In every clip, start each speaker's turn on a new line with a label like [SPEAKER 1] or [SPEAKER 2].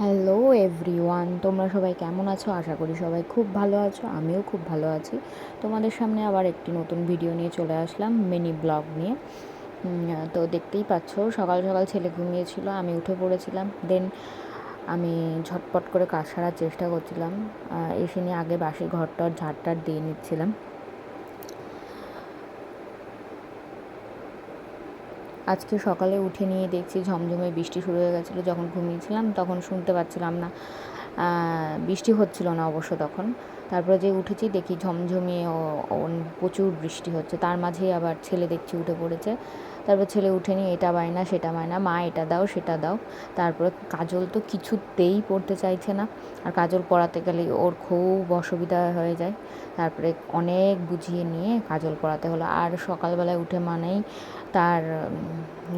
[SPEAKER 1] Hello everyone তোমরা সবাই কেমন আছো? আশা করি সবাই খুব ভালো আছো। আমিও খুব ভালো আছি। তোমাদের সামনে আবার একটি নতুন ভিডিও নিয়ে চলে আসলাম মিনি ব্লগ নিয়ে। তো দেখতেই পাচ্ছ, সকাল সকাল ছেলে ঘুমিয়েছিল, আমি উঠে পড়েছিলাম। দেন আমি ঝটপট করে কাজ সারার চেষ্টা করছিলাম। এসে নিয়ে আগে বাসি ঘরটার ঝাড়টার দিয়ে নিচ্ছিলাম। আজকে সকালে উঠে নিয়ে দেখছি ঝমঝমে বৃষ্টি শুরু হয়ে গেছিল, যখন ঘুমিয়েছিলাম তখন শুনতে পাচ্ছিলাম না। বৃষ্টি হচ্ছিল না অবশ্য তখন। তারপরে যে উঠেছি দেখি ঝমঝমিয়ে প্রচুর বৃষ্টি হচ্ছে। তার মাঝেই আবার ছেলে দেখছি উঠে পড়েছে। তারপর ছেলে উঠেনি এটা বায়না, সেটা বায়না, মা, এটা দাও, সেটা দাও। তারপরে কাজল তো কিছুতেই পড়তে চাইছে না। আর কাজল পড়াতে গেলে ওর খুব অসুবিধা হয়ে যায়। তারপরে অনেক বুঝিয়ে নিয়ে কাজল পড়াতে হলো। আর সকালবেলায় উঠে মানেই তার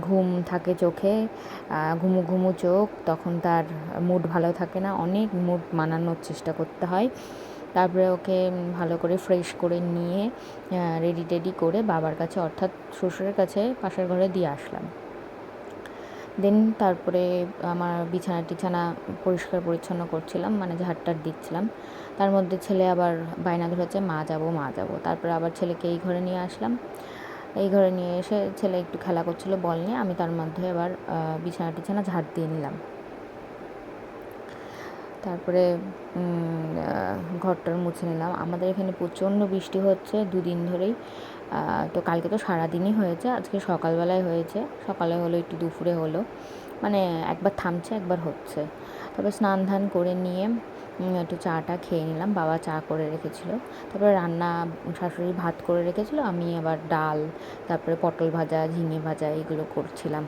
[SPEAKER 1] ঘুম থাকে চোখে। ঘুমু ঘুমু চোখ, তখন তার মুড ভালো থাকে না। অনেক মুড মানানোর চেষ্টা করতে হয়। তারপরে ওকে ভালো করে ফ্রেশ করে নিয়ে রেডি টেডি করে বাবার কাছে অর্থাৎ শ্বশুরের কাছে পাশের ঘরে দিয়ে আসলাম। দেন তারপরে আমার বিছানা টিছানা পরিষ্কার পরিচ্ছন্ন করছিলাম মানে ঝাড়টার দিচ্ছিলাম। তার মধ্যে ছেলে আবার বায়না ধরেছে, মা যাব মা যাব। তারপরে আবার ছেলেকে এই ঘরে নিয়ে আসলাম। এই ঘরে নিয়ে এসে ছেলে একটু খেলা করছিল, বল নিয়ে। আমি তার মধ্যে আবার বিছানা টিছানা ঝাড় দিয়ে নিলাম। তারপরে ঘরটার মুছে নিলাম। আমাদের এখানে প্রচণ্ড বৃষ্টি হচ্ছে দুদিন ধরেই। তো কালকে তো সারাদিনই হয়েছে, আজকে সকালবেলায় হয়েছে। সকালে হলো, একটু দুপুরে হলো। মানে একবার থামছে, একবার হচ্ছে। তারপর স্নান ধান করে নিয়ে একটু চাটা খেয়ে নিলাম। বাবা চা করে রেখেছিল। তারপরে রান্না, শাশুড়ি ভাত করে রেখেছিলো। আমি আবার ডাল, তারপরে পটল ভাজা, ঝিঙে ভাজা, এগুলো করছিলাম।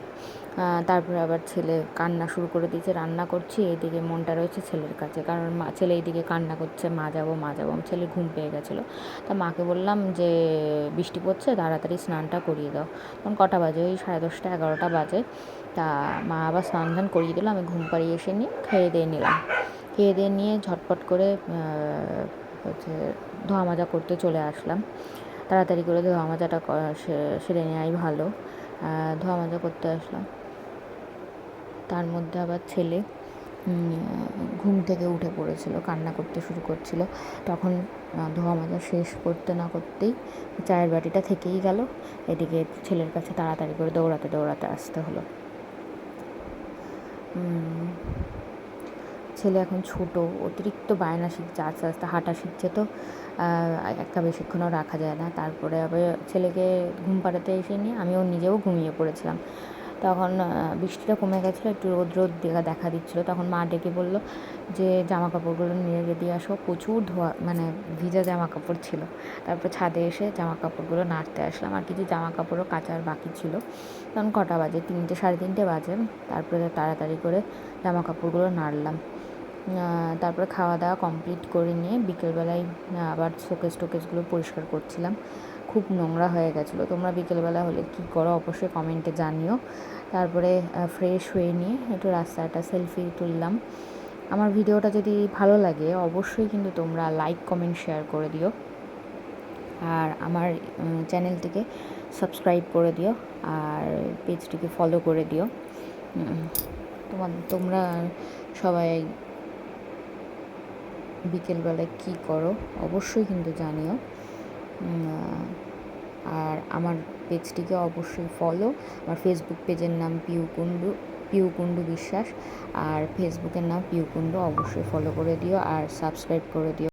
[SPEAKER 1] তারপরে আবার ছেলে কান্না শুরু করে দিয়েছে, রান্না করছি, এইদিকে মনটা রয়েছে ছেলের কাছে। কারণ মা, ছেলে এইদিকে কান্না করছে, মা যাব মা যাব। ছেলে ঘুম পেয়ে গেছিল। তা মাকে বললাম যে, বৃষ্টি পড়ছে, তাড়াতাড়ি স্নানটা করিয়ে দাও। তখন কটা বাজে? ওই সাড়ে দশটা, এগারোটা বাজে। তা মা আবার স্নান ধান করিয়ে দিল, আমি ঘুম পাড়িয়ে এসে নিয়ে খেয়ে দিয়ে নিলাম। খেয়ে দিয়ে নিয়ে ঝটপট করে হচ্ছে ধোয়া মাজা করতে চলে আসলাম। তাড়াতাড়ি করে ধোয়া মাজাটা সেরে নেওয়াই ভালো। ধোয়া মাজা করতে আসলাম। তার মধ্যে আবার ছেলে ঘুম থেকে উঠে পড়েছিল, কান্না করতে শুরু করছিল। তখন ধোয়া মাজা শেষ করতে না করতেই চায়ের বাটিটা থেকেই গেল। এদিকে ছেলের কাছে তাড়াতাড়ি করে দৌড়াতে দৌড়াতে আসতে হলো। ছেলে এখন ছোট, অতিরিক্ত বায়না শিখছে, আস্তে আস্তে হাঁটা শিখছে তো। একটা বেশিক্ষণও রাখা যায় না। তারপরে আবার ছেলেকে ঘুম পাড়াতে এসে নিয়ে আমিও নিজেও ঘুমিয়ে পড়েছিলাম। তখন বৃষ্টিটা কমে গেছিল, একটু রোদ রোদ দেখা দেখা দিচ্ছিল। তখন মা ডেকে বলল যে জামা কাপড়গুলো নিয়ে গিয়ে দিয়ে আসো। প্রচুর ধোয়া মানে ভিজা জামা কাপড় ছিল। তারপর ছাদে এসে জামা কাপড়গুলো নাড়তে আসলাম। আর কিছু জামা কাপড়ও কাচার বাকি ছিল। তখন কটা বাজে? তিনটে, সাড়ে তিনটে বাজে। তারপরে তাড়াতাড়ি করে জামা কাপড়গুলো নাড়লাম তারপরে খাওয়া দাওয়া কমপ্লিট করে নিয়ে বিকেলবেলায় আবার শোকেস টোকেসগুলো পরিষ্কার করছিলাম। খুব নোংরা হয়ে গেছিল। তোমরা বিকেলবেলা হলে কী করো অবশ্যই কমেন্টে জানিও। তারপরে ফ্রেশ হয়ে নিয়ে একটু রাস্তাটা সেলফি তুললাম। আমার ভিডিওটা যদি ভালো লাগে, অবশ্যই কিন্তু তোমরা লাইক কমেন্ট শেয়ার করে দিও। আর আমার চ্যানেলটিকে সাবস্ক্রাইব করে দিও আর পেজটিকে ফলো করে দিও। তোমার তোমরা সবাই বিকেলবেলায় কী করো অবশ্যই কিন্তু জানিও। আর আমার পেজটিকে অবশ্যই ফলো আমার ফেসবুক পেজের নাম পিউকুণ্ডু পিউকুণ্ডু বিশ্বাস, আর ফেসবুকের নাম পিউকুণ্ডু অবশ্যই ফলো করে দিও, আর সাবস্ক্রাইব করে দিও।